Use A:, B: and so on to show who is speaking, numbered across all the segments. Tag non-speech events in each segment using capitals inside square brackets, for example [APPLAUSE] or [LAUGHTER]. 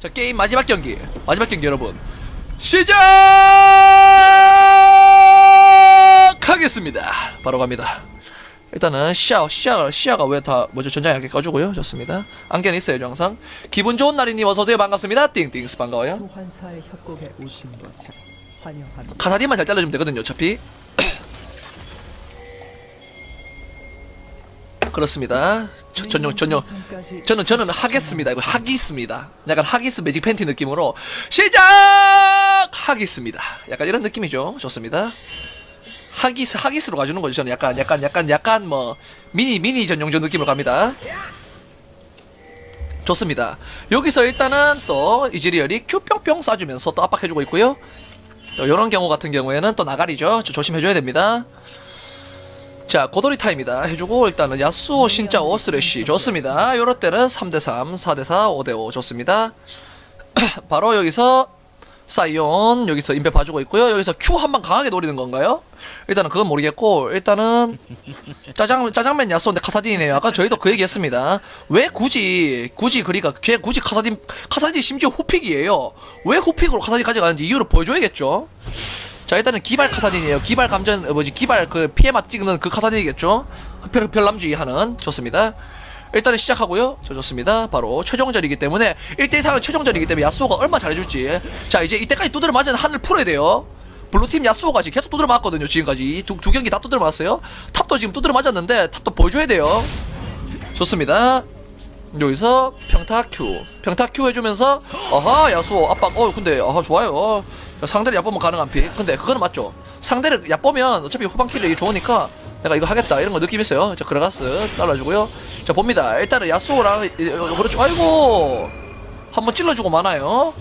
A: 자 게임 마지막 경기. 마지막 경기 여러분. 시작하겠습니다. 바로 갑니다. 일단은 시야 시야 시야가 왜 다 뭐죠 전장에 이렇게 꺼주고요? 좋습니다. 안개는 있어야죠 항상. 기분 좋은 날이님 어서오세요. 반갑습니다. 띵띵스 반가워요.
B: 소환사의 협곡에 오신 것을 환영합니다.
A: 가사디만 잘 잘라주면 되거든요 어차피 그렇습니다 저- 전용 전용 저는 저는 하겠습니다. 이거 하기습니다. 약간 하기스 매직 팬티 느낌으로 시작하겠습니다. 약간 이런 느낌이죠. 좋습니다. 하기스 하기스로 가주는 거죠. 저는 약간 약간 약간 약간 뭐 미니 미니 전용전 느낌으로 갑니다. 좋습니다. 여기서 일단은 또 이즈리얼이 큐뿅뿅 쏴주면서 또 압박해주고 있고요. 또 이런 경우 같은 경우에는 또 나가리죠. 저 조심해줘야 됩니다. 자, 고돌이 타입니다. 해주고, 일단은 야수오, 신짜오, 쓰레쉬. 좋습니다. 요럴 때는 3대3, 4대4, 5대5. 좋습니다. [CLEARS THROAT] 바로 여기서, 사이온, 여기서 인베 봐주고 있고요. 여기서 Q 한방 강하게 노리는 건가요? 일단은 그건 모르겠고, 일단은, 짜장, 짜장면 야수인데 카사딘이네요. 아까 저희도 그 얘기 했습니다. 왜 굳이, 굳이 그리가, 걔 굳이 카사딘, 카사딘 심지어 후픽이에요. 왜 후픽으로 카사딘 가져가는지 이유를 보여줘야겠죠? 자 일단은 기발 카사딘이에요. 기발 감전 어, 뭐지 기발 그 피해맛 찍는 그 카사딘이겠죠. 흡혈 흡혈 남주의 하는 좋습니다. 일단은 시작하고요. 저 좋습니다. 바로 최종전이기 때문에 1대 1상은 최종전이기 때문에 야스오가 얼마 잘해줄지. 자 이제 이때까지 두드려 맞은 한을 풀어야 돼요. 블루팀 야스오가 지금 계속 두드려 맞거든요. 지금까지 두, 두 경기 다 두드려 맞았어요. 탑도 지금 두드려 맞았는데 탑도 보여줘야 돼요. 좋습니다. 여기서 평타 Q 평타 Q 해주면서 어하 야수호 압박 어 근데 어하 좋아요 자, 상대를 얕보면 가능한 픽 근데 그거는 맞죠. 상대를 얕보면 어차피 후방 킬이 좋으니까 내가 이거 하겠다 이런 거 느낌 있어요. 자 그라가스 잘라주고요. 자 봅니다. 일단은 이- 그렇죠 아이고! 한번 찔러주고 많아요?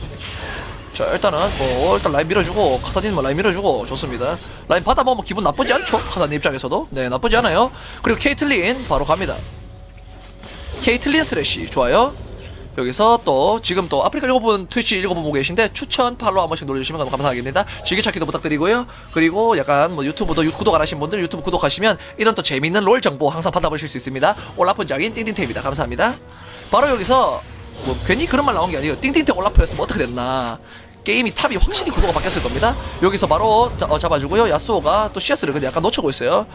A: 자 일단은 뭐 일단 라인 밀어주고 카사딘 뭐 라인 밀어주고 좋습니다. 라인 받아보면 기분 나쁘지 않죠? 카사딘 입장에서도? 네 나쁘지 않아요. 그리고 케이틀린 바로 갑니다. 케이틀린 스래시 좋아요. 여기서 또 지금 또 아프리카 읽어본 트위치 읽어보고 계신데 추천 팔로우 한 번씩 눌러주시면 너무 감사하겠습니다. 즐겨찾기도 부탁드리고요. 그리고 약간 뭐 유튜브도 유- 구독 안 하신 분들 유튜브 구독하시면 이런 또 재밌는 롤 정보 항상 받아보실 수 있습니다. 올라프 장인 띵띵태입니다. 감사합니다. 바로 여기서 뭐 괜히 그런 말 나온 게 아니에요. 띵띵태 올라프였으면 어떻게 됐나. 게임이 탑이 확실히 구도가 바뀌었을 겁니다. 여기서 바로 자- 어, 잡아주고요. 야스오가 또 CS를 근데 약간 놓치고 있어요.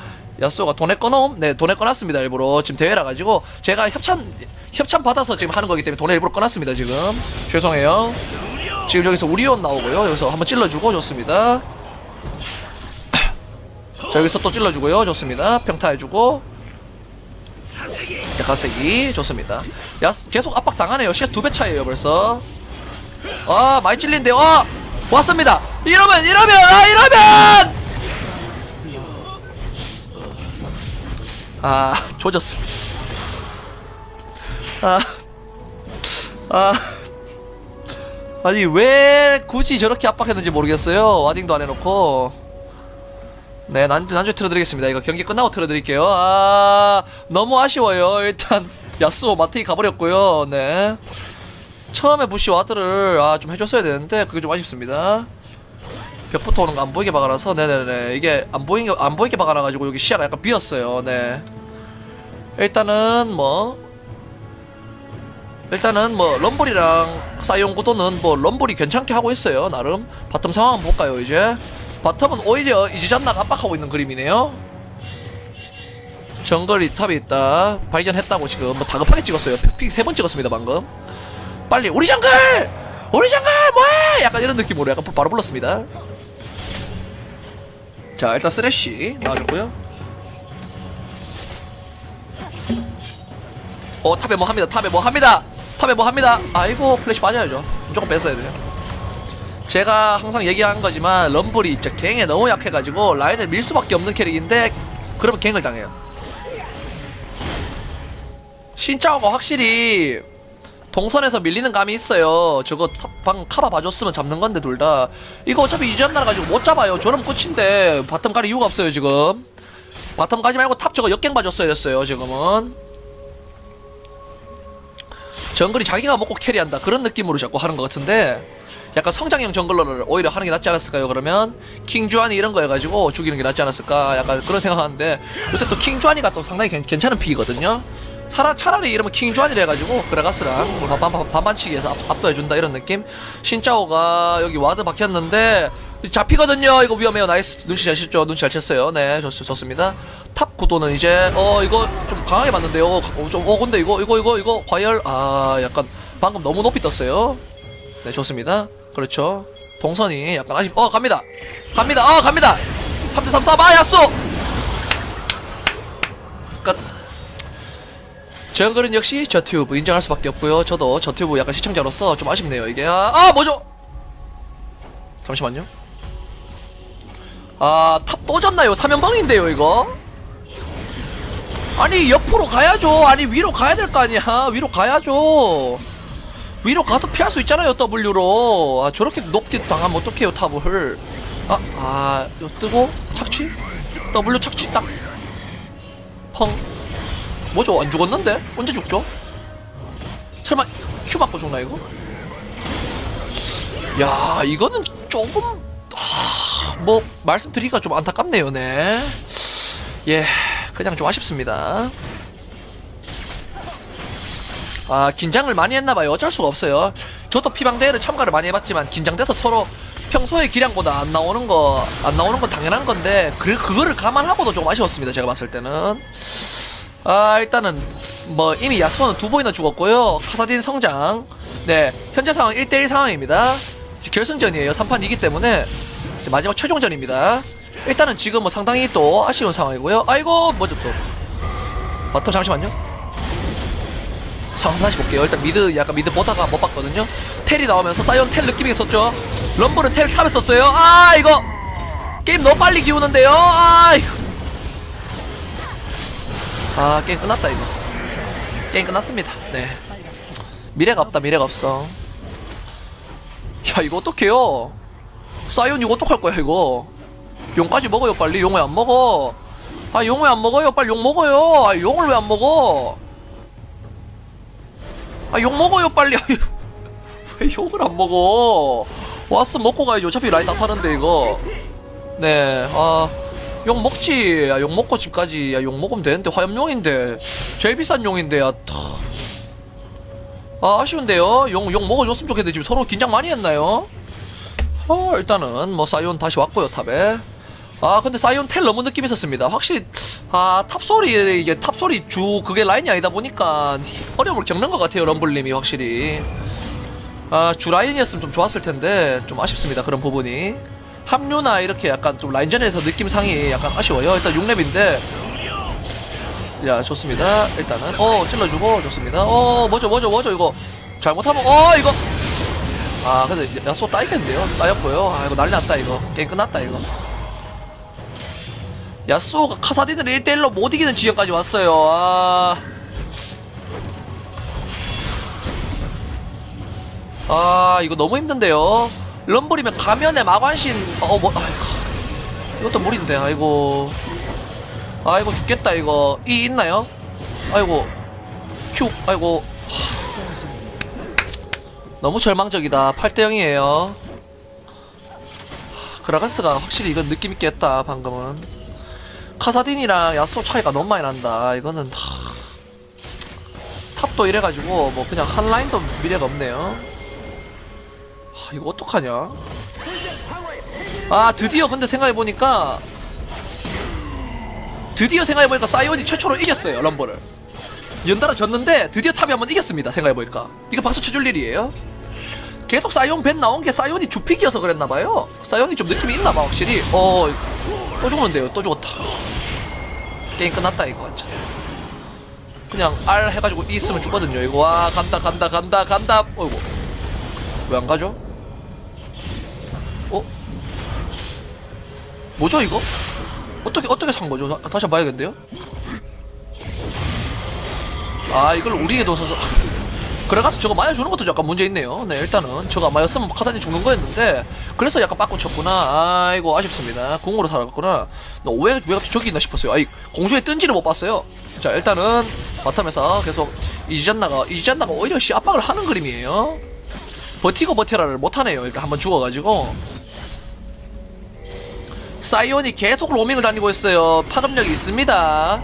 A: 야스오가 돈에 꺼놓음? 네, 돈에 꺼놨습니다. 일부러 지금 대회라 가지고 제가 협찬 협찬 받아서 지금 하는 거기 때문에 돈에 일부러 꺼놨습니다. 지금 죄송해요. 지금 여기서 우리온 나오고요. 여기서 한번 찔러주고 좋습니다. [CLEARS THROAT] 자 여기서 또 찔러주고요. 좋습니다. 평타해주고 자 가세기 좋습니다. 야 계속 압박 당하네요. CS 두배 차이에요 벌써. 아 많이 찔린데요 아 왔습니다 이러면 이러면 아 이러면 아 조졌습니다. 아, 아. 아니 왜 굳이 저렇게 압박했는지 모르겠어요. 와딩도 안 해놓고. 네 난, 난주 틀어드리겠습니다. 이거 경기 끝나고 틀어드릴게요. 아 너무 아쉬워요. 일단 [LAUGHS] 야스오 마테이 가버렸고요. 네. 처음에 부시 와드를 아 좀 해줬어야 되는데 그게 좀 아쉽습니다. 벽부터 오는 거 안 보이게 박아놔서 네네네 이게 안 보이게 안 보이게 박아놔가지고 여기 시야가 약간 비었어요. 네. 일단은 뭐 일단은 뭐 럼블이랑 사이온 구도는 뭐 럼블이 괜찮게 하고 있어요 나름 바텀 상황 볼까요 이제 바텀은 오히려 이지잔나가 압박하고 있는 그림이네요. 정글이 탑에 있다 발견했다고 지금 뭐 다급하게 찍었어요. 픽 세 번 찍었습니다 방금. 빨리 우리 정글 우리 정글 뭐해 약간 이런 느낌으로 약간 바로 불렀습니다 자 일단 쓰레쉬 나와줬고요. 어 탑에 뭐 합니다 탑에 뭐 합니다. 탑에 뭐 합니다. 아이고 플래시 빠져야죠. 무조건 뺐어야 돼요. 제가 항상 얘기한 거지만 럼블이 진짜 갱에 너무 약해가지고 라인을 밀 수밖에 없는 캐릭인데 그러면 갱을 당해요. 신짜오가 확실히 동선에서 밀리는 감이 있어요. 저거 탑- 방 카바 봐줬으면 잡는 건데 둘 다. 이거 어차피 이전나라 가지고 못 잡아요. 저럼 끝인데 바텀 갈 이유가 없어요 지금. 바텀 가지 말고 탑 저거 역갱 봐줬어야 됐어요 지금은. 정글이 자기가 먹고 캐리한다 그런 느낌으로 자꾸 하는 것 같은데 약간 성장형 정글러를 오히려 하는 게 낫지 않았을까요 그러면 킹주안이 이런 거 해가지고 죽이는 게 낫지 않았을까 약간 그런 생각하는데 요새 또 킹주안이가 또 상당히 괜, 괜찮은 픽이거든요 차라, 차라리 이러면 킹주안이라 해가지고 그라가스랑 반반, 반 반, 반반치기해서 압, 압도해준다 이런 느낌? 신짜오가 여기 와드 박혔는데 잡히거든요. 이거 위험해요. 나이스. 눈치 잘 챘죠. 눈치 잘 챘어요. 네 좋, 좋습니다. 탑 구도는 이제 어 이거 좀 강하게 맞는데요. 어, 좀, 어 근데 이거 이거 이거 이거 과열 아 약간 방금 너무 높이 떴어요. 네 좋습니다. 그렇죠. 동선이 약간 아쉽 어 갑니다. 갑니다. 어 갑니다. 3대3 싸움 아 야쏘 정글은 역시 저튜브 인정할 수밖에 없고요. 저도 저튜브 약간 시청자로서 좀 아쉽네요 이게. 아, 아 뭐죠? 잠시만요. 아탑또 졌나요? 3연방인데요 이거? 아니 옆으로 가야죠. 아니 위로 가야 될 거 아니야. 위로 가야죠. 위로 가서 피할 수 있잖아요 W로. 아 저렇게 높게 당하면 어떡해요 탑을? 아, 아, 요 뜨고 착취? W 착취 딱 펑 뭐죠? 안 죽었는데? 언제 죽죠? 설마 Q 맞고 죽나 이거? 야 이거는 조금 하, 뭐 말씀드리기가 좀 안타깝네요 네. 예 그냥 좀 아쉽습니다. 아 긴장을 많이 했나봐요. 어쩔 수가 없어요. 저도 피방대회를 참가를 많이 해봤지만 긴장돼서 서로 평소의 기량보다 안 나오는 거 안 나오는 건 당연한 건데 그 그거를 감안하고도 좀 아쉬웠습니다 제가 봤을 때는 아 일단은 뭐 이미 야수는 두 번이나 죽었고요 카사딘 성장 네 현재 상황 1대1 상황입니다 결승전이에요 3판 이기 때문에 이제 마지막 최종전입니다 일단은 지금 뭐 상당히 또 아쉬운 상황이고요 아이고 뭐죠 또 바텀 잠시만요 상황 다시 볼게요. 일단 미드 약간 미드 보다가 못 봤거든요. 텔이 나오면서 사이온 텔 느낌이 있었죠. 럼블은 텔 탑에 썼어요. 아 이거 게임 너무 빨리 기우는데요. 아 이거 아 게임 끝났다 이거. 게임 끝났습니다. 네. 미래가 없다 미래가 없어. 야 이거 어떡해요? 사이온 이거 어떡할 거야 이거? 용까지 먹어요 빨리 용왜안 먹어? 아용왜안 먹어요? 빨리 용 먹어요. 아 용을 왜 안 먹어? 아욕 먹어요 빨리 [LAUGHS] 아유, 왜 욕을 안 먹어 왔어 먹고 가야지 어차피 라인 다 타는데 이거 네아 욕 먹지 야, 욕 먹고 집까지 야, 욕 먹으면 되는데 화염용인데 제일 비싼 용인데 야, 타. 아 아쉬운데요. 용, 욕 먹어줬으면 좋겠는데 지금 서로 긴장 많이 했나요? 어 일단은 뭐 사이온 다시 왔고요 탑에. 아 근데 사이온 텔 너무 느낌 있었습니다. 확실히 아 탑소리 이게 탑소리 주 그게 라인이 아니다 보니까 어려움을 겪는 것 같아요 럼블님이 확실히. 아 주 라인이었으면 좀 좋았을 텐데 좀 아쉽습니다 그런 부분이 합류나 이렇게 약간 좀 라인전에서 느낌 상이 약간 아쉬워요. 일단 6렙인데. 야 좋습니다. 일단은. 어 찔러주고 좋습니다. 어 뭐죠 뭐죠 뭐죠 이거. 잘못하면 어 이거. 아 근데 야소 따이겠는데요? 따였고요. 아 이거 난리 났다 이거. 게임 끝났다 이거. 야스오가 카사딘을 1대1로 못 이기는 지역까지 왔어요. 아. 아, 이거 너무 힘든데요. 럼블이면 가면에 마관신, 어, 뭐. 이것도 무리인데, 아이고. 아이고, 죽겠다, 이거. 이 있나요? 아이고. 큐, 아이고. 하. 너무 절망적이다. 8대0이에요. 그라가스가 확실히 이건 느낌있게 했다, 방금은. 카사딘이랑 야스오 차이가 너무 많이 난다. 이거는 하... 탑도 이래가지고 뭐 그냥 한 라인도 미래가 없네요. 하, 이거 어떡하냐? 아 드디어 근데 생각해보니까 드디어 생각해보니까 사이온이 최초로 이겼어요 럼버를 연달아 졌는데 드디어 탑이 한번 이겼습니다 생각해보니까. 이거 박수 쳐줄 일이에요? 계속 사이온 벤 나온 게 사이온이 주픽이어서 그랬나봐요? 사이온이 좀 느낌이 있나봐 확실히. 어 또 죽는데요 또 죽었다. 게임 끝났다 이거 완전. 그냥 R 해가지고 E 있으면 죽거든요 이거. 와 간다 간다 간다 간다. 어이구. 왜 안 가죠? 뭐죠 이거? 어떻게 어떻게 산 거죠? 다- 다시 한번 봐야겠는데요? 아 이걸 우리에 둬서 [LAUGHS] 그래가서 저거 맞아주는 것도 약간 문제 있네요. 네 일단은 저거 안 맞았으면 카단이 죽는 거였는데 그래서 약간 빠꾸 쳤구나. 아이고 아쉽습니다. 궁으로 살아갔구나. 너왜 왜 저기 있나 싶었어요. 아이 공주에 뜬지를 못 봤어요. 자 일단은 바텀에서 계속 이지잔나가 이지잔나가 오히려 씨 압박을 하는 그림이에요. 버티고 버티라를 못하네요. 일단 한번 죽어가지고 사이온이 계속 로밍을 다니고 있어요. 파급력이 있습니다.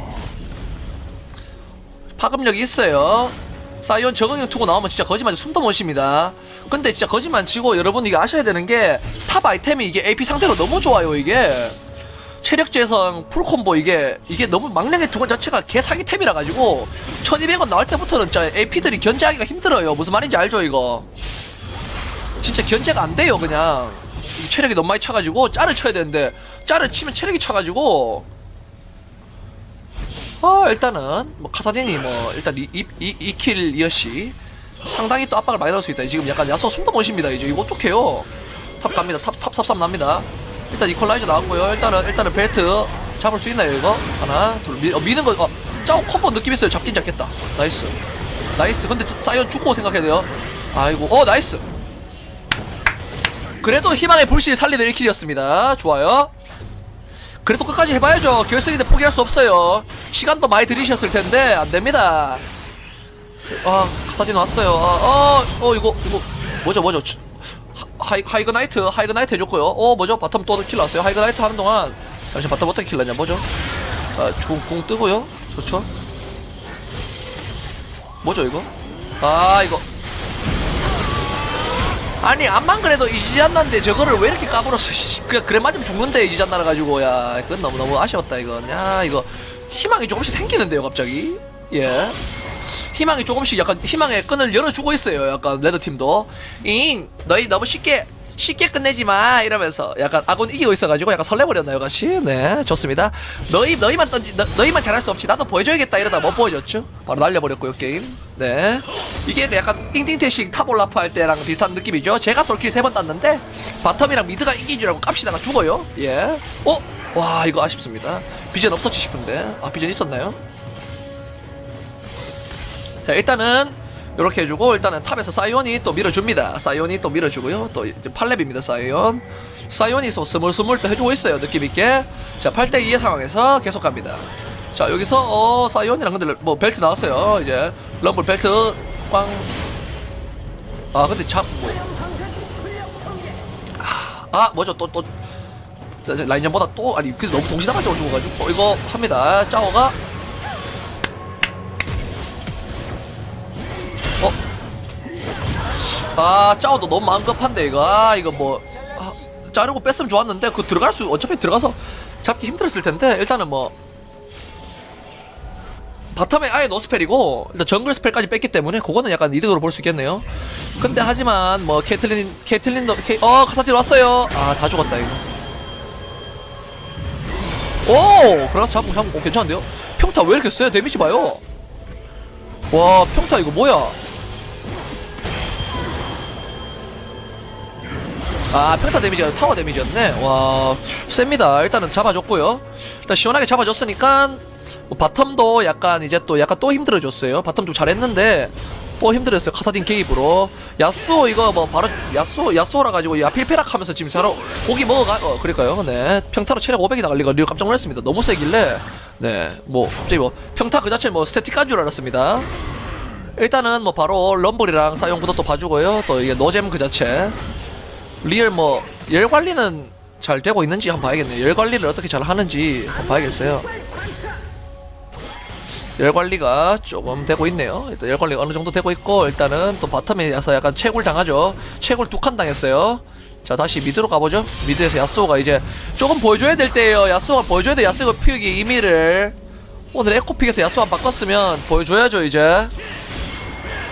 A: 파급력이 있어요. 사이온 적응형 투고 나오면 진짜 거짓말 숨도 못 쉽니다. 근데 진짜 거짓말 치고 여러분 이게 아셔야 되는 게 탑 아이템이 이게 AP 상태가 너무 좋아요 이게. 체력 재성 풀콤보 이게 이게 너무 망령의 두건 자체가 개 사기템이라 가지고 1200원 나올 때부터는 진짜 AP들이 견제하기가 힘들어요. 무슨 말인지 알죠 이거? 진짜 견제가 안 돼요 그냥 이 체력이 너무 많이 차가지고 짤을 쳐야 되는데 짤을 치면 체력이 차가지고. 아 일단은 뭐 카사딘이 뭐 일단 이킬 이어시 상당히 또 압박을 많이 넣을 수 있다. 지금 약간 야소 숨도 못 쉽니다. 이제 이거 어떡해요? 탑 갑니다. 탑탑 삽삽 납니다. 일단 이퀄라이저 나왔고요. 일단은 일단은 벨트 잡을 수 있나요 이거? 하나 둘 미, 어, 미는 거 어, 짜오 콤보 느낌 있어요. 잡긴 잡겠다. 나이스. 나이스. 근데 사이언 죽고 생각해야 돼요. 아이고. 어 나이스 그래도 희망의 불씨를 살리는 1킬이었습니다. 좋아요. 그래도 끝까지 해봐야죠. 결승인데 포기할 수 없어요. 시간도 많이 들이셨을 텐데 안 됩니다. 아, 카타딘 왔어요. 아, 어, 어, 이거 이거 뭐죠, 뭐죠? 하이 하이그 나이트, 하이그 나이트 해줬고요. 어, 뭐죠? 바텀 또킬 났어요. 하이그 나이트 하는 동안 잠시 바텀 어떻게 킬 났냐, 뭐죠? 자, 궁, 궁 뜨고요. 좋죠? 뭐죠 이거? 아, 이거 아니 암만 그래도 이지잔나인데 저거를 왜 이렇게 까불었어 씨. 그냥 그래 맞으면 죽는데 이지잔나라 가지고. 야 그건 너무너무 아쉬웠다 이건. 야 이거 희망이 조금씩 생기는데요 갑자기. 예. 희망이 조금씩 약간 희망의 끈을 열어주고 있어요 약간 레드팀도. 잉 너희 너무 쉽게 쉽게 끝내지 마. 이러면서 약간 아군 이기고 있어가지고 약간 설레버렸나요 같이? 네 좋습니다. 너희 너희만 던지 너, 너희만 잘할 수 없지. 나도 보여줘야겠다 이러다 못 보여줬죠? 바로 날려버렸고요 게임. 네. 이게 약간 띵띵태식 탑올라프 할 때랑 비슷한 느낌이죠? 제가 솔킬 세 번 땄는데 바텀이랑 미드가 이긴 줄 알고 깝시다가 죽어요. 예. 어? 와 이거 아쉽습니다. 비전 없었지 싶은데. 아 비전 있었나요? 자 일단은 이렇게 해주고 일단은 탑에서 사이온이 또 밀어줍니다. 사이온이 또 밀어주고요. 또 이제 8렙입니다 사이온. 사이온이 또 스물스물 또 해주고 있어요 느낌 있게. 자 8대2의 상황에서 계속 갑니다. 자 여기서 어 사이온이랑 근데 뭐 벨트 나왔어요 이제. 럼블 벨트 꽝 아 근데 참 뭐. 아 뭐죠? 또 또. 라인전보다 또 아니 그 너무 동시다발적으로 죽어가지고. 어, 이거 합니다. 짜오가 아 짜오도 너무 마음 급한데 이거. 아 이거 뭐 아, 자르고 뺐으면 좋았는데 그 들어갈 수 어차피 들어가서 잡기 힘들었을 텐데 일단은 뭐. 바텀에 아예 노스펠이고 일단 정글 스펠까지 뺐기 때문에 그거는 약간 이득으로 볼 수 있겠네요. 근데 하지만 뭐 케이틀린 케이틀린도 케이, 어 카사딜 왔어요. 아 다 죽었다 이거. 오! 그래서 잡고 잡고 오, 괜찮은데요? 평타 왜 이렇게 세요 데미지 봐요. 와 평타 이거 뭐야 아 평타 데미지가 타워 데미지였네. 와 셉니다. 일단은 잡아줬고요. 일단 시원하게 잡아줬으니까 뭐 바텀도 약간 이제 또 약간 또 힘들어졌어요. 바텀 좀 잘했는데 또 힘들었어요. 카사딘 개입으로. 야스오 이거 뭐 바로 야스오 야스오라 가지고 야 필페락 하면서 지금 자로 고기 먹어가 어 그러니까요. 네. 평타로 체력 500이 나갈 리가 리오 깜짝 놀랐습니다. 너무 세길래. 네 뭐 갑자기 뭐 평타 그 자체 뭐 스태틱한 줄 알았습니다. 일단은 뭐 바로 럼블이랑 사용 구도도 봐주고요. 또 이게 노잼 그 자체 리얼 뭐 열 관리는 잘 되고 있는지 한번 봐야겠네요. 열 관리를 어떻게 잘 하는지 한번 봐야겠어요. 열 관리가 조금 되고 있네요. 일단 열 관리가 어느 정도 되고 있고 일단은 또 바텀에서 약간 채굴 당하죠. 채굴 두 칸 당했어요. 자 다시 미드로 가보죠. 미드에서 야스오가 이제 조금 보여줘야 될 때예요. 야스오가 보여줘야 돼. 야스오 피우기 의미를 오늘 에코픽에서 야스오 안 바꿨으면 보여줘야죠 이제.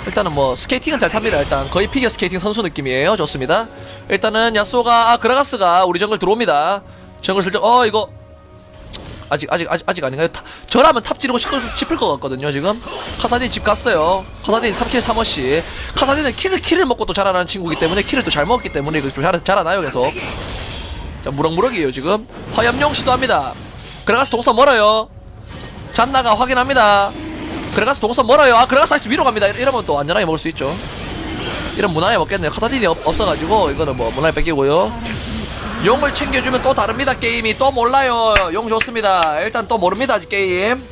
A: 일단은 뭐 스케이팅은 잘 탑니다. 일단 거의 피겨 스케이팅 선수 느낌이에요. 좋습니다. 일단은 야스오가 아 그라가스가 우리 정글 들어옵니다. 정글 슬쩍 어 이거. 아직 아직 아직 아직 아닌가요? 타, 저라면 탑 지르고 싶을, 싶을 것 같거든요 지금. 카사딘 집 갔어요. 카사딘 3킬 3어씨. 카사딘은 킬을 킬을 먹고 또 자라나는 친구이기 때문에 킬을 또 잘 먹었기 때문에 이거 좀 잘, 자라나요 계속. 자 무럭무럭이에요 지금. 화염용 시도합니다. 그라가스 동선 멀어요. 잔나가 확인합니다. 그라가스 동선 멀어요. 아 그라가스 다시 위로 갑니다. 이러면 또 안전하게 먹을 수 있죠 이런 무난하게 먹겠네요. 카사딘이 없, 없어가지고 이거는 뭐 무난하게 뺏기고요. 용을 챙겨주면 또 다릅니다 게임이. 또 몰라요. 용 좋습니다. 일단 또 모릅니다 게임.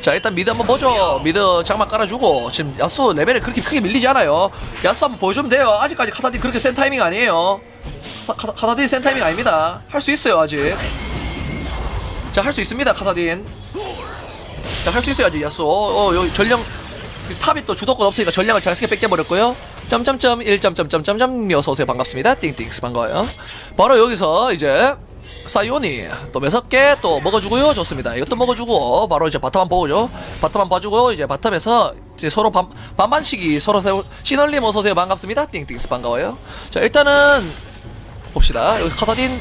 A: 자 일단 미드 한번 보죠. 미드 장막 깔아주고 지금 야수 레벨이 그렇게 크게 밀리지 않아요. 야수 한번 보여주면 돼요. 아직까지 카사딘 그렇게 센 타이밍 아니에요. 카사딘 센 타이밍 아닙니다. 할 수 있어요 아직. 자 할 수 있습니다 카사딘. 자 자, 할 수 있어야지, 야수. 어, 여기 전령, 그 탑이 또 주도권 없으니까 전령을 장식에 뺏겨버렸고요. 점점점 1점점점점점 어서오세요. 반갑습니다. 띵띵스 반가워요. 바로 여기서 이제, 사이오니 또 몇섯 개또 먹어주고요. 좋습니다. 이것도 먹어주고, 바로 이제 바텀 한번 보죠. 바텀 한번 봐주고, 이제 바텀에서 이제 서로 반, 반반씩이 서로 세우, 시널님 어서오세요. 반갑습니다. 띵띵스 반가워요. 자, 일단은, 봅시다. 여기 카사딘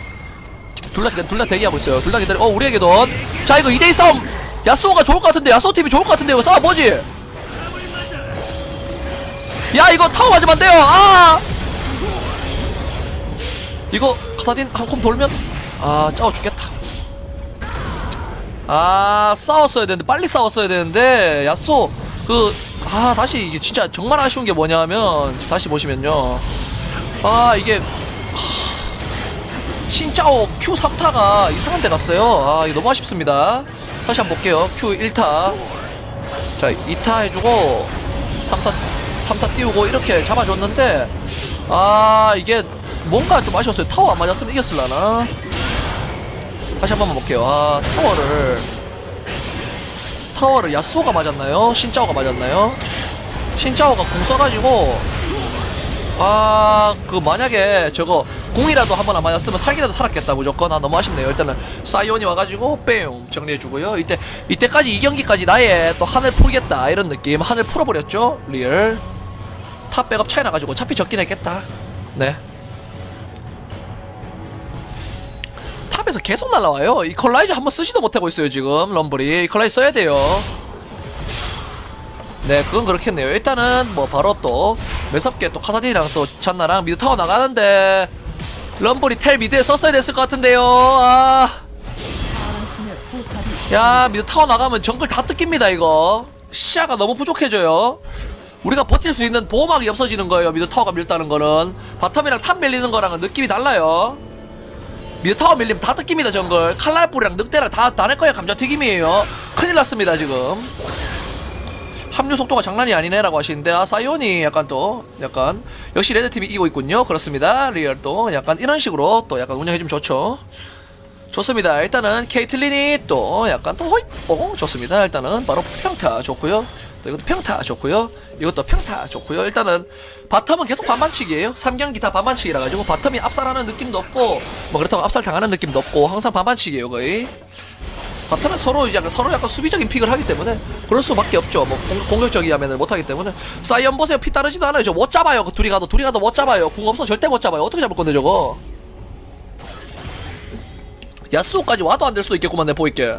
A: 둘다 둘다 대기하고 있어요. 둘 다 기다려. 어 우리에게 돈. 자 이거 2대2 싸움. 야스오가 좋을 것 같은데 야스오 팀이 좋을 것 같은데 이거 싸움 뭐지? 야 이거 타워 맞으면 안 돼요. 아. 이거 카사딘 한 콤 돌면 아 짜워 죽겠다. 아 싸웠어야 되는데 빨리 싸웠어야 되는데 야스오 그아 다시 이게 진짜 정말 아쉬운 게 뭐냐면 다시 보시면요. 아 이게 신짜오 Q 3타가 이상한 데 갔어요. 아, 이거 너무 아쉽습니다. 다시 한번 볼게요. Q 1타. 자, 2타 해주고, 3타, 3타 띄우고, 이렇게 잡아줬는데, 아, 이게 뭔가 좀 아쉬웠어요. 타워 안 맞았으면 이겼을라나? 다시 한 번만 볼게요. 아, 타워를, 타워를 야스오가 맞았나요? 신짜오가 맞았나요? 신짜오가 공 써가지고, 아, 그 만약에 저거 공이라도 한 번 안 맞았으면 살기라도 살았겠다 무조건. 아 너무 아쉽네요. 일단은 사이온이 와가지고 뺑 정리해주고요. 이때 이때까지 이 경기까지 나의 또 한을 풀겠다 이런 느낌. 한을 풀어버렸죠. 리얼 탑 백업 차이 나가지고 어차피 적긴 했겠다. 네. 탑에서 계속 날라와요. 이 컬라이저 한번 쓰지도 못하고 있어요 지금 럼블이. 이 컬라이저 써야 돼요. 네, 그건 그렇겠네요. 일단은 뭐 바로 또 매섭게 또 카사딘이랑 또 잔나랑 미드 타워 나가는데 럼블이 텔 미드에 썼어야 됐을 것 같은데요. 아, 야 미드 타워 나가면 정글 다 뜯깁니다 이거. 시야가 너무 부족해져요. 우리가 버틸 수 있는 보호막이 없어지는 거예요. 미드 타워가 밀다는 거는 바텀이랑 탑 밀리는 거랑은 느낌이 달라요. 미드 타워 밀리면 다 뜯깁니다 정글. 칼날불이랑 늑대랑 다다낼 거야 감자튀김이에요. 큰일 났습니다 지금. 합류 속도가 장난이 아니네라고 하시는데 아 사이온이 약간 또 약간 역시 레드 팀이 이기고 있군요 그렇습니다 리얼 또 약간 이런 식으로 또 약간 운영해 주면 좋죠 좋습니다 일단은 케이틀린이 또 약간 또 호잇 어 좋습니다 일단은 바로 평타 좋고요 또 이것도 평타 좋고요 이것도 평타 좋고요 일단은 바텀은 계속 반반치기예요 3경기 다 반반치기라 가지고 바텀이 압살하는 느낌도 없고 뭐 그렇다고 압살 당하는 느낌도 없고 항상 반반치기예요 거의 바텀은 서로 약간 서로 약간 수비적인 픽을 하기 때문에 그럴 수밖에 없죠. 뭐 공, 격적이하면 못하기 때문에 사이언 보세요 피 따르지도 않아요. 저 못 잡아요. 그 둘이 가도 둘이 가도 못 잡아요. 궁 없어 절대 못 잡아요. 어떻게 잡을 건데 저거? 야스오까지 와도 안 될 수도 있겠구만 내 보이게.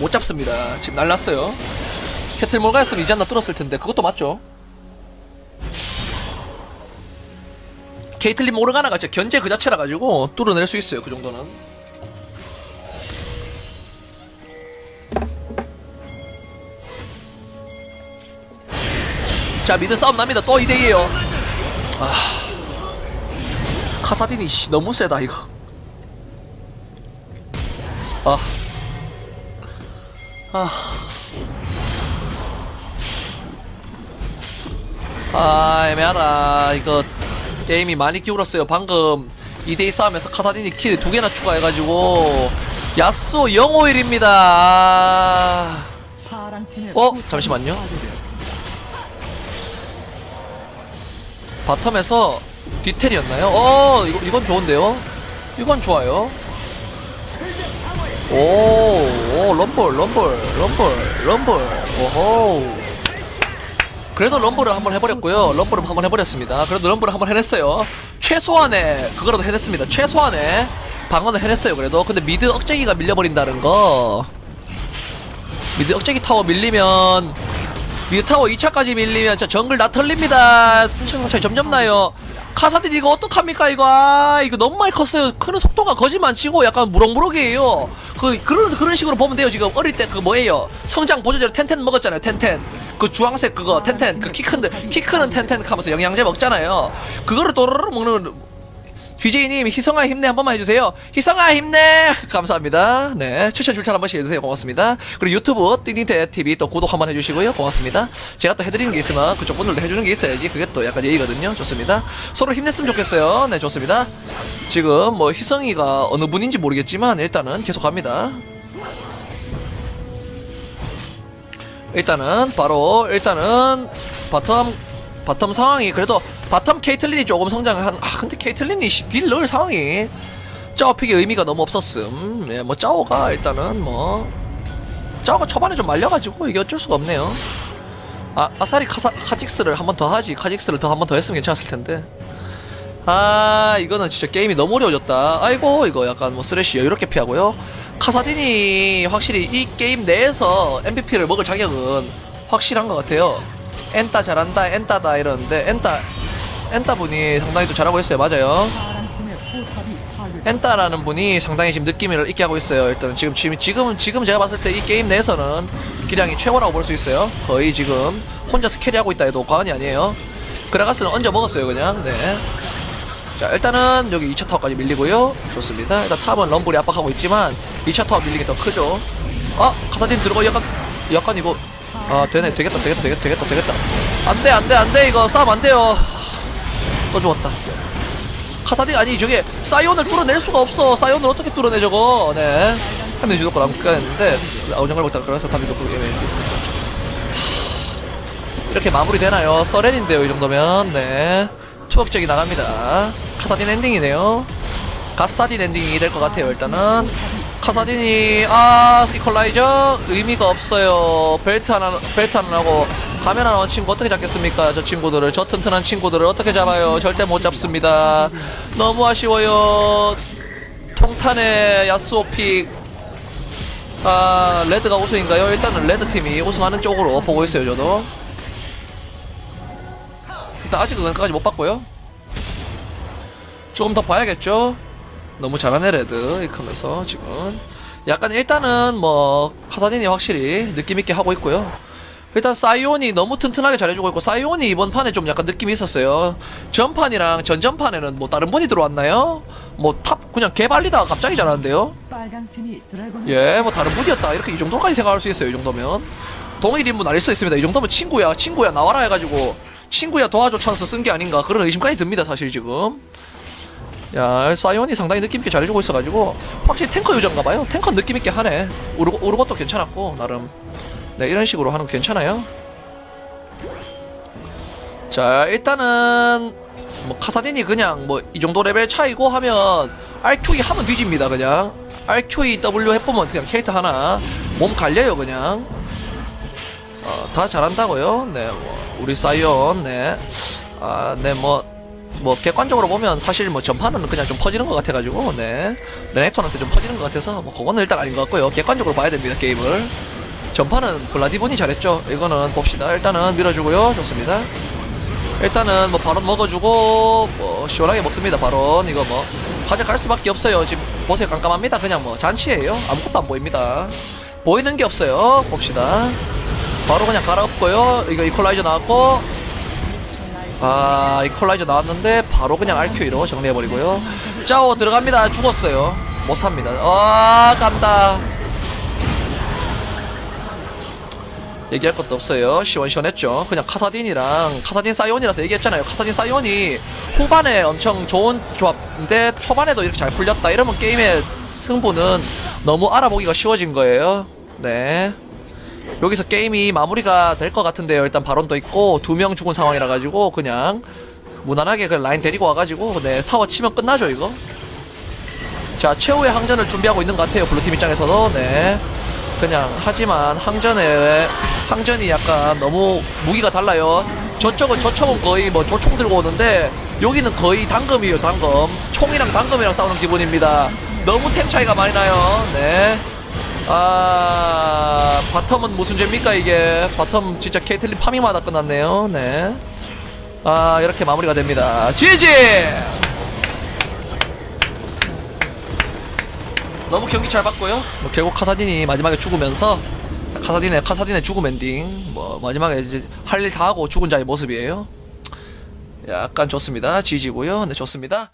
A: 못 잡습니다. 지금 날랐어요. 캐틀몰가였으면 이제 하나 뚫었을 텐데 그것도 맞죠? 케이틀린 모르가나가 진짜 견제 그 자체라 가지고 뚫어낼 수 있어요 그 정도는 자 미드 싸움 납니다 또 2대2에요 아 카사딘이 씨 너무 세다 이거 아 아. 아 애매하다 이거 게임이 많이 기울었어요 방금 2대2 싸움에서 카사딘이 킬 두 개나 추가해가지고 야스오 051입니다 아... 어? 잠시만요. 바텀에서 디텔이었나요? 어 이거, 이건 좋은데요? 이건 좋아요 오, 오 럼블 럼블 럼블 럼블. 오호. 그래도 럼블을 한번 해버렸고요. 럼블을 한번 해버렸습니다. 그래도 럼블을 한번 해냈어요. 최소한의 그거라도 해냈습니다. 최소한의 방어는 해냈어요 그래도. 근데 미드 억제기가 밀려버린다는 거. 미드 억제기 타워 밀리면 미드 타워 2차까지 밀리면 진짜 정글 다 털립니다. 시청 차이 점점 나요 카사딘 이거 어떡합니까 이거? 아 이거 너무 많이 컸어요. 크는 속도가 거짓말 치고 약간 무럭무럭이에요. 그 그런 그런 식으로 보면 돼요 지금. 어릴 때 그 뭐예요? 성장 보조제로 텐텐 먹었잖아요 텐텐. 그 주황색 그거 텐텐. 그 키 큰데 키 크는 텐텐 하면서 영양제 먹잖아요. 그거를 또르르 먹는 BJ님 희성아 힘내 한 번만 해주세요. 희성아 힘내 [LAUGHS] 감사합니다. 네 추천 줄차 한 번씩 해주세요. 고맙습니다. 그리고 유튜브 띵띵태 TV 또 구독 한번 해주시고요. 고맙습니다. 제가 또 해드리는 게 있으면 그쪽 분들도 해주는 게 있어야지 그게 또 약간 예의거든요. 좋습니다. 서로 힘냈으면 좋겠어요. 네 좋습니다. 지금 뭐 희성이가 어느 분인지 모르겠지만 일단은 계속 갑니다. 일단은 바로 일단은 바텀 바텀 상황이 그래도 바텀 케이틀린이 조금 성장을 한아 근데 케이틀린이 씨, 딜 넣을 상황이 짜오 픽의 의미가 너무 없었음. 예, 뭐 짜오가 일단은 뭐 짜오가 초반에 좀 말려가지고 이게 어쩔 수가 없네요. 아 아싸리 카사, 카직스를 한 번 더 하지. 카직스를 더 한 번 더 했으면 괜찮았을 텐데. 아 이거는 진짜 게임이 너무 어려워졌다. 아이고 이거 약간 뭐 쓰레쉬 여유롭게 피하고요. 카사딘이 확실히 이 게임 내에서 MVP를 먹을 자격은 확실한 것 같아요 엔따 잘한다 엔따다 이러는데 엔따 엔따 분이 상당히 또 잘하고 있어요 맞아요. 엔따라는 분이 상당히 지금 느낌을 있게 하고 있어요. 일단 지금 지금 지금 지금 제가 봤을 때 이 게임 내에서는 기량이 최고라고 볼 수 있어요. 거의 지금 혼자서 캐리하고 있다 해도 과언이 아니에요. 그라가스는 얹어 먹었어요 그냥. 네. 자 일단은 여기 2차 타워까지 밀리고요. 좋습니다. 일단 탑은 럼블이 압박하고 있지만 2차 타워 밀리기 더 크죠. 아 카타딘 들어가 약간 약간 이거 아 되네. 되겠다 되겠다 되겠다 되겠다 되겠다. 안돼 안돼 안돼. 이거 싸움 안 돼요. 또 죽었다. 카사딘 아니 저게 사이온을 뚫어낼 수가 없어. 사이온을 어떻게 뚫어내 저거? 네. 하면 주도권 안 했는데. 아우정갈 못다 그래서 답이 높고 예, 이렇게 마무리 되나요? 서렌인데요 이 정도면. 네. 추억적이 나갑니다. 카사딘 엔딩이네요. 가사딘 엔딩이 될 것 같아요 일단은 카사딘이 아 이퀄라이저 의미가 없어요. 벨트 하나 벨트 하나 하고 가면 하나 온 친구 어떻게 잡겠습니까? 저 친구들을. 저 튼튼한 친구들을 어떻게 잡아요? 절대 못 잡습니다. 너무 아쉬워요. 통탄의 야스오픽 아 레드가 우승인가요? 일단은 레드 팀이 우승하는 쪽으로 보고 있어요 저도. 일단 아직은 그까지 못 봤고요. 조금 더 봐야겠죠 너무 잘하네 레드 이러면서 지금 약간 일단은 뭐 카사딘이 확실히 느낌 있게 하고 있고요 일단 사이온이 너무 튼튼하게 잘해주고 있고 사이온이 이번 판에 좀 약간 느낌이 있었어요 전판이랑 전전판에는 뭐 다른 분이 들어왔나요? 뭐 탑 그냥 개발리다가 갑자기 잘하는데요
B: 빨간 팀이 드래곤.
A: 예, 뭐 다른 분이었다 이렇게 이 정도까지 생각할 수 있어요. 이 정도면 동일 인물 아닐 수 있습니다. 이 정도면 친구야, 친구야 나와라 해가지고 친구야 도와줘 찬스 쓴 게 아닌가 그런 의심까지 듭니다. 사실 지금. 야, 사이온이 상당히 느낌 있게 잘해주고 있어가지고 확실히 탱커 유저인가 봐요. 탱커 느낌 있게 하네. 우르 우르것도 괜찮았고 나름. 네, 이런 식으로 하는 거 괜찮아요. 자, 일단은 뭐 카사딘이 그냥 뭐 이 정도 레벨 차이고 하면 RQE 하면 뒤집니다 그냥 RQE W 해보면 그냥 캐릭터 하나 몸 갈려요 그냥 어, 다 잘한다고요 네 뭐 우리 사이온 네아네뭐 뭐 객관적으로 보면 사실 뭐 전판은 그냥 좀 퍼지는 것 같아가지고 네. 레넥톤한테 좀 퍼지는 것 같아서 뭐 그거는 일단 아닌 것 같고요. 객관적으로 봐야 됩니다 게임을. 전판은 블라디본이 잘했죠? 이거는 봅시다. 일단은 밀어주고요. 좋습니다. 일단은 뭐 바론 먹어주고 뭐 시원하게 먹습니다 바론 이거 뭐 가져갈 수밖에 없어요. 지금 보세요. 깜깜합니다. 그냥 뭐 잔치예요. 아무것도 안 보입니다. 보이는 게 없어요. 봅시다. 바로 그냥 갈아엎고요. 이거 이퀄라이저 나왔고 아 이퀄라이저 나왔는데 바로 그냥 RQ로 정리해버리고요 짜오 들어갑니다 죽었어요 못 삽니다 아 간다 얘기할 것도 없어요. 시원시원했죠. 그냥 카사딘이랑 카사딘 사이온이라서 얘기했잖아요. 카사딘 사이온이 후반에 엄청 좋은 조합인데 초반에도 이렇게 잘 풀렸다. 이러면 게임의 승부는 너무 알아보기가 쉬워진 거예요. 네. 여기서 게임이 마무리가 될 것 같은데요. 일단 바론도 있고 두 명 죽은 상황이라 가지고 그냥 무난하게 그 라인 데리고 와가지고 네 타워 치면 끝나죠 이거. 자 최후의 항전을 준비하고 있는 것 같아요. 블루팀 입장에서도 네. 그냥 하지만 항전에 항전이 약간 너무 무기가 달라요. 저쪽은 저쪽은 거의 뭐 조총 들고 오는데 여기는 거의 당금이에요 당금. 총이랑 당금이랑 싸우는 기분입니다. 너무 템 차이가 많이 나요. 네. 아 바텀은 무슨 죄입니까 이게 바텀 진짜 케이틀린 파밍마다 끝났네요. 네. 아 이렇게 마무리가 됩니다. 지지. 너무 경기 잘 봤고요. 뭐 결국 카사딘이 마지막에 죽으면서 카사딘의 카사딘의 죽음 엔딩 뭐 마지막에 이제 할 일 다 하고 죽은 자의 모습이에요. 약간 좋습니다. 지지고요. 네 좋습니다.